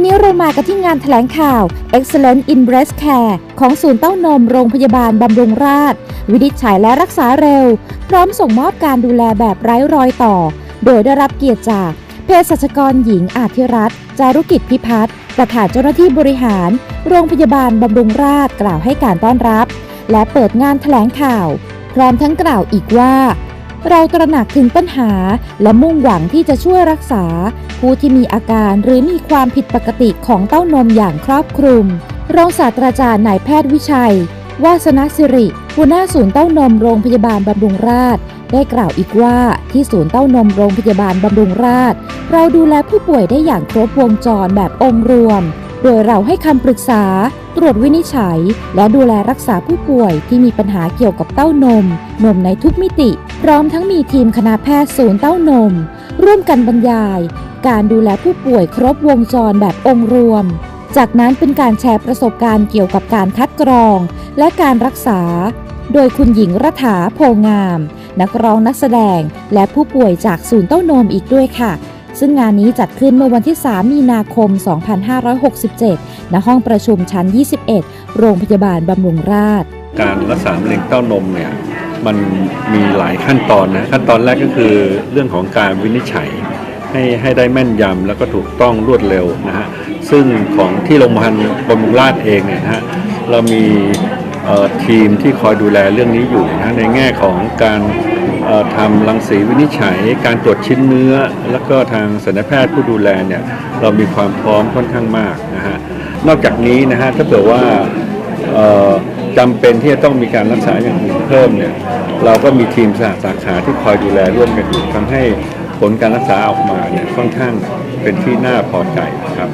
วันนี้เรามากันที่งานแถลงข่าว Excellent in Breast Care ของศูนย์เต้านมโรงพยาบาลบำรุงราษฎร์วินิจฉัยและรักษาเร็ว พร้อมส่งมอบการดูแลแบบไร้รอยต่อ โดยได้รับเกียรติจากเภสัชกรหญิงอาธิรัตน์จารุกิจพิพัฒน์ประธานเจ้าหน้าที่บริหาร โรงพยาบาลบำรุงราษฎร์กล่าวให้การต้อนรับ และเปิดงานแถลงข่าว พร้อมทั้งกล่าวอีกว่า เราตระหนักถึงปัญหาและมุ่งหวังที่จะช่วยรักษา ผู้ที่มีอาการหรือมีความผิดปกติของเต้านมอย่างครอบคลุม รองศาสตราจารย์นายแพทย์วิชัย วาสนสิริ หัวหน้าศูนย์เต้านมโรงพยาบาลบำรุงราษฎร์ได้กล่าวอีกว่าที่ศูนย์เต้านมโรงพยาบาลบำรุงราษฎร์เราดูแลผู้ป่วยได้อย่างครบวงจรแบบองค์รวม โดยเราให้คำปรึกษา ตรวจวินิจฉัย และดูแลรักษาผู้ป่วยที่มีปัญหาเกี่ยวกับเต้านม นมในทุกมิติ พร้อมทั้งมีทีมคณะแพทย์ศูนย์เต้านม ร่วมกันบรรยาย การดูแลผู้ป่วยครบวงจรแบบองค์รวม จากนั้นเป็นการแชร์ประสบการณ์เกี่ยวกับการคัดกรอง และการรักษา โดยคุณหญิงรัฐาโพงาม นักร้องนักแสดง และผู้ป่วยจากศูนย์เต้านมอีกด้วยค่ะ ซึ่งงานนี้จัดขึ้นเมื่อวันที่ 3 มีนาคม 2567 ณ ห้องประชุมชั้น 21 โรงพยาบาลบำรุงราษฎร์การรักษามะเร็งเต้านมเนี่ยมันมีหลายขั้นตอนนะขั้นตอนแรกก็คือเรื่องของการวินิจฉัยให้ให้ได้แม่นยำแล้วก็ถูกต้องรวดเร็วนะฮะซึ่งของที่โรงพยาบาลบำรุงราษฎร์เองเนี่ยนะฮะเรามีทีมที่คอยดูแลเรื่องนี้อยู่นะในแง่ของการ ทำรังสีวินิจฉัย การตรวจชิ้นเนื้อ แล้วก็ทางศัลยแพทย์ผู้ดูแลเนี่ยเรามีความพร้อมค่อนข้างมากนะฮะนอกจากนี้นะฮะถ้าเผื่อว่าจำเป็นที่จะต้องมีการรักษาอย่างอื่นเพิ่มเนี่ยเราก็มีทีมสหสาขาที่คอยดูแลร่วมกันอยู่ทำให้ผลการรักษาออกมาเนี่ยค่อนข้างเป็นที่น่าพอใจครับ